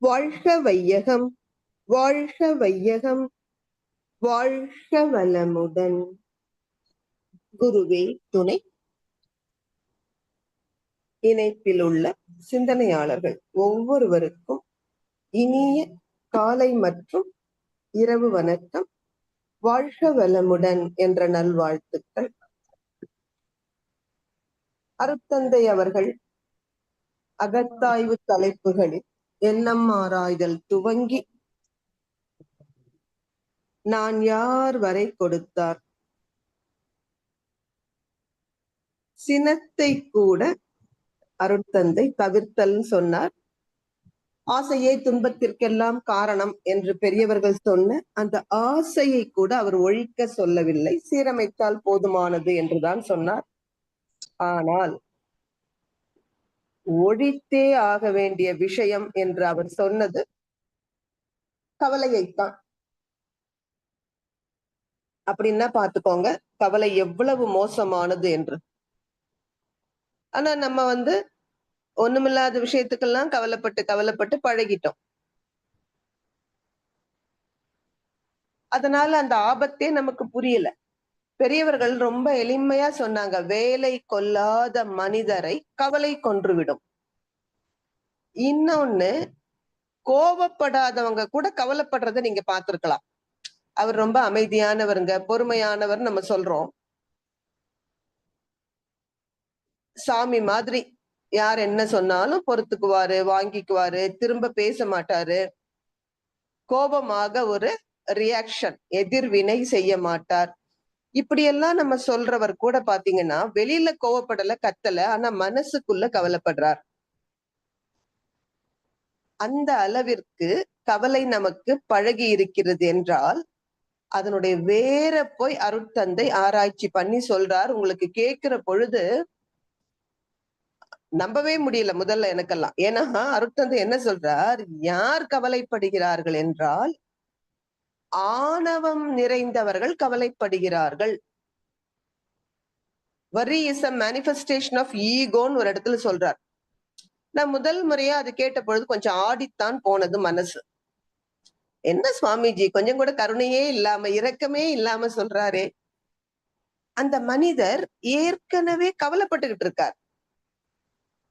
வாழ்க வையகம் வாழ்க வையகம் வாழ்க வளமுடன். குருவே துணை. இணைப்பில் உள்ள சிந்தனையாளர்கள் ஒவ்வொருவருக்கும் இனிய காலை மற்றும் இரவு வணக்கம். வாழ்க வளமுடன் என்ற நல்வாழ்த்துக்கள். அருத்தந்தை அவர்கள் அகத்தாய்வு தலைப்புகளில் எண்ணம் ஆராய்தல் துவங்கி நான் யார் வரை கொடுத்தார்? சினத்தை கூட அருட்தந்தை தவிர்த்தல் சொன்னார். ஆசையே துன்பத்திற்கெல்லாம் காரணம் என்று பெரியவர்கள் சொன்ன அந்த ஆசையை கூட அவர் ஒழிக்க சொல்லவில்லை. சீரமைத்தால் போதுமானது என்றுதான் சொன்னார். ஆனால் ஒழித்தே ஆக வேண்டிய விஷயம் என்று அவர் சொன்னது கவலையைத்தான். அப்படின்னா பாத்துக்கோங்க கவலை எவ்வளவு மோசமானது என்று. ஆனா நம்ம வந்து ஒண்ணுமில்லாத விஷயத்துக்கெல்லாம் கவலைப்பட்டு கவலைப்பட்டு பழகிட்டோம். அதனால அந்த ஆபத்தே நமக்கு புரியல. பெரியவர்கள் ரொம்ப எளிமையா சொன்னாங்க வேலை கொல்லாத மனிதரை கவலை கொன்றுவிடும். இன்னொன்னு கோபப்படாதவங்க கூட கவலைப்படுறத நீங்க பார்த்திருக்கலாம். அவர் ரொம்ப அமைதியானவருங்க பொறுமையானவர் நம்ம சொல்றோம். சாமி மாதிரி யார் என்ன சொன்னாலும் பொறுத்துக்குவாரு வாங்கிக்குவாரு திரும்ப பேச மாட்டாரு. கோபமாக ஒரு ரியாக்ஷன் எதிர்வினை செய்ய மாட்டார். இப்படியெல்லாம் நம்ம சொல்றவர் கூட பாத்தீங்கன்னா வெளியில கோவப்படல கத்தல ஆனா மனசுக்குள்ள கவலைப்படுறார். அந்த அளவிற்கு கவலை நமக்கு பழகி இருக்கிறது என்றால் அதனுடைய வேற போய் அருட்தந்தை ஆராய்ச்சி பண்ணி சொல்றார். உங்களுக்கு கேட்கிற பொழுது நம்பவே முடியல முதல்ல எனக்கெல்லாம். ஏன்னா அருட்தந்தை என்ன சொல்றார்? யார் கவலைப்படுகிறார்கள் என்றால் ஆணவம் நிறைந்தவர்கள் கவலைப்படுகிறார்கள். Worry is a manifestation of ஈகோன்னு ஒரு இடத்துல சொல்றார். நான் முதல் முறையா அது கேட்ட பொழுது கொஞ்சம் ஆடித்தான் போனது மனசு. என்ன சுவாமிஜி கொஞ்சம் கூட கருணையே இல்லாம இரக்கமே இல்லாம சொல்றாரே. அந்த மனிதர் ஏற்கனவே கவலைப்பட்டுக்கிட்டு இருக்கார்.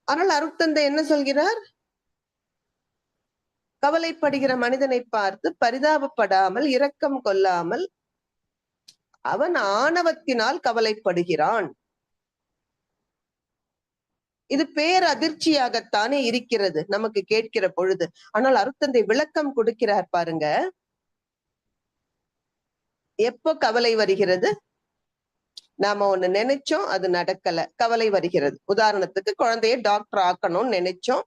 ஆனால் அருட்தந்தை என்ன சொல்கிறார்? கவலைப்படுகிற மனிதனை பார்த்து பரிதாபப்படாமல் இரக்கம் கொள்ளாமல் அவன் ஆணவத்தினால் கவலைப்படுகிறான். இது பேரதிர்ச்சியாகத்தானே இருக்கிறது நமக்கு கேட்கிற பொழுது. ஆனால் அருத்தந்தை விளக்கம் கொடுக்கிறார் பாருங்க. எப்போ கவலை வருகிறது? நாம ஒண்ணு நினைச்சோம் அது நடக்கல. கவலை வருகிறது. உதாரணத்துக்கு குழந்தைய டாக்டர் ஆக்கணும்னு நினைச்சோம்.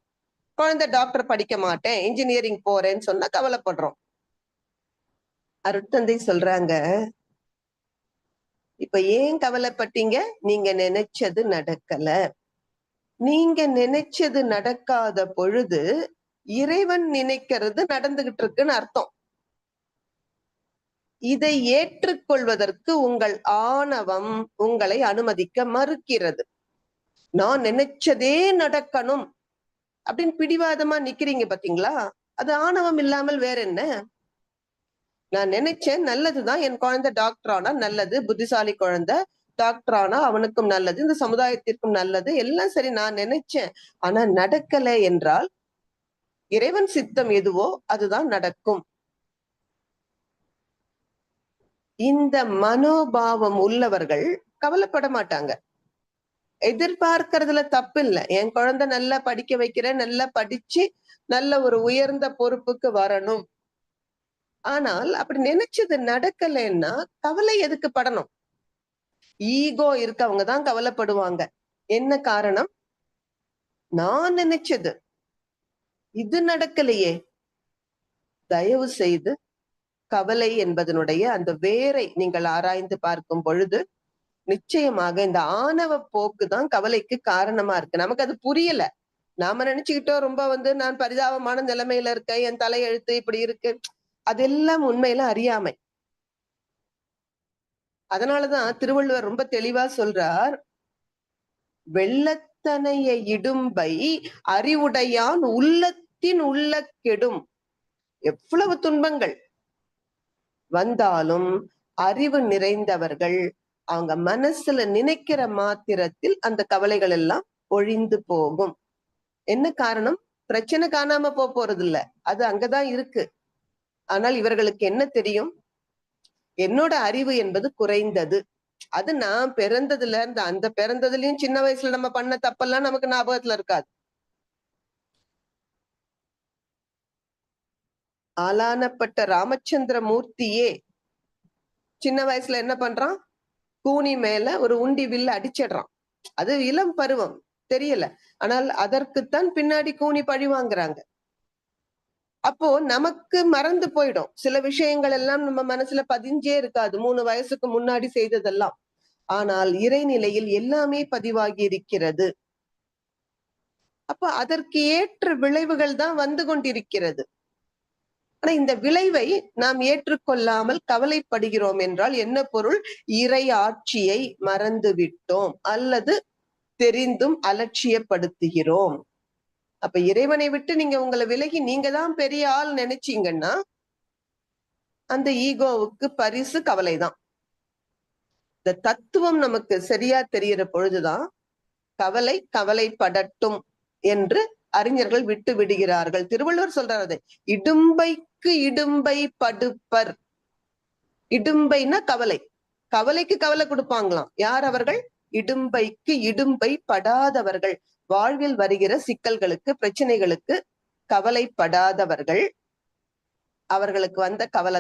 குழந்தை டாக்டர் படிக்க மாட்டேன் இன்ஜினியரிங் போறேன்னு சொன்னா கவலைப்படுறோம். அருட்தந்தை சொல்றாங்க இப்ப ஏன் கவலைப்பட்டீங்க? நீங்க நினைச்சது நடக்கல. நீங்க நினைச்சது நடக்காத பொழுது இறைவன் நினைக்கிறது நடந்துகிட்டு இருக்குன்னு அர்த்தம். இதை ஏற்றுக்கொள்வதற்கு உங்கள் ஆணவம் உங்களை அனுமதிக்க மறுக்கிறது. நான் நினைச்சதே நடக்கணும். அப்படின்னு பிடிவாதமா நிக்கிறீங்க பாத்தீங்களா? அது ஆணவம் இல்லாமல் வேற என்ன? நான் நினைச்சேன் நல்லதுதான். என் குழந்தை டாக்டர் ஆனா நல்லது. புத்திசாலி குழந்தை டாக்டர் ஆனா அவனுக்கும் நல்லது. இந்த சமுதாயத்திற்கும் நல்லது. எல்லாம் சரி நான் நினைச்சேன். ஆனா நடக்கல என்றால் இறைவன் சித்தம் எதுவோ அதுதான் நடக்கும். இந்த மனோபாவம் உள்ளவர்கள் கவலைப்பட மாட்டாங்க. எதிர்பார்க்கறதுல தப்பு இல்லை என் குழந்தை நல்லா படிக்க வைக்கிறேன் நல்லா படிச்சு நல்ல ஒரு உயர்ந்த பொறுப்புக்கு வரணும். ஆனால் அப்படி நினைச்சது நடக்கலைன்னா கவலை எதுக்கு படணும்? ஈகோ இருக்கவங்க தான் கவலைப்படுவாங்க. என்ன காரணம்? நான் நினைச்சது. இது நடக்கலையே. தயவு செய்து கவலை என்பதனுடைய அந்த வேரை நீங்கள் ஆராய்ந்து பார்க்கும் பொழுது நிச்சயமாக இந்த ஆணவ போக்கு தான் கவலைக்கு காரணமா இருக்கு. நமக்கு அது புரியல. நாம நினைச்சுக்கிட்டோம் ரொம்ப வந்து நான் பரிதாபமான நிலைமையில இருக்கேன் என் தலையெழுத்து இப்படி இருக்கு. அதெல்லாம் உண்மையில அறியாமை. அதனாலதான் திருவள்ளுவர் ரொம்ப தெளிவா சொல்றார் வெள்ளத்தனைய இடும்பை அறிவுடையான் உள்ளத்தின் உள்ள கெடும். எவ்வளவு துன்பங்கள். வந்தாலும் அறிவு நிறைந்தவர்கள் அவங்க மனசுல நினைக்கிற மாத்திரத்தில் அந்த கவலைகள் எல்லாம் ஒழிந்து போகும். என்ன காரணம்? பிரச்சனை காணாம போக போறது இல்ல அது அங்கதான் இருக்கு. ஆனால் இவர்களுக்கு என்ன தெரியும்? என்னோட அறிவு என்பது குறைந்தது. அது நான் பிறந்ததுல இருந்து அந்த பிறந்ததுலயும் சின்ன வயசுல நம்ம பண்ண தப்பெல்லாம் நமக்கு ஞாபகத்துல இருக்காது. ஆளானப்பட்ட ராமச்சந்திர மூர்த்தியே சின்ன வயசுல என்ன பண்றான்? கூனி மேல ஒரு உண்டி வில்ல அடிச்சிடுறான். அது இளம் பருவம் தெரியல. ஆனால் அதற்குத்தான் பின்னாடி கூனி பழி வாங்குறாங்க. அப்போ நமக்கு மறந்து போயிடும். சில விஷயங்கள் எல்லாம் நம்ம மனசுல பதிஞ்சே இருக்காது. மூணு வயசுக்கு முன்னாடி செய்ததெல்லாம். ஆனால் இறைநிலையில் எல்லாமே பதிவாகி இருக்கிறது. அப்ப அதற்கு ஏற்ற விளைவுகள் தான் வந்து கொண்டிருக்கிறது. ஆனா இந்த விளைவை நாம் ஏற்றுக்கொள்ளாமல் கவலைப்படுகிறோம் என்றால் என்ன பொருள்? இறை ஆட்சியை மறந்து விட்டோம் அல்லது தெரிந்தும் அலட்சியப்படுத்துகிறோம். அப்ப இறைவனை விட்டு நீங்க உங்களை விலகி நீங்க தான் பெரிய ஆள் நினைச்சீங்கன்னா அந்த ஈகோவுக்கு பரிசு கவலைதான். இந்த தத்துவம் நமக்கு சரியா தெரிகிற பொழுதுதான் கவலை கவலைப்படட்டும் என்று அறிஞர்கள் விட்டு விடுகிறார்கள். திருவள்ளுவர் சொல்றாரு அதை கவலைக்கு இடும்பை படுப்பர். இடும்பைனா கவலை. கவலைக்கு கவலை கொடுப்பாங்களாம். யார் அவர்கள்? இடும்பைக்கு இடும்பை படாதவர்கள். வாழ்வில் வருகிற சிக்கல்களுக்கு பிரச்சனைகளுக்கு கவலைப்படாதவர்கள். அவர்களுக்கு வந்த கவலை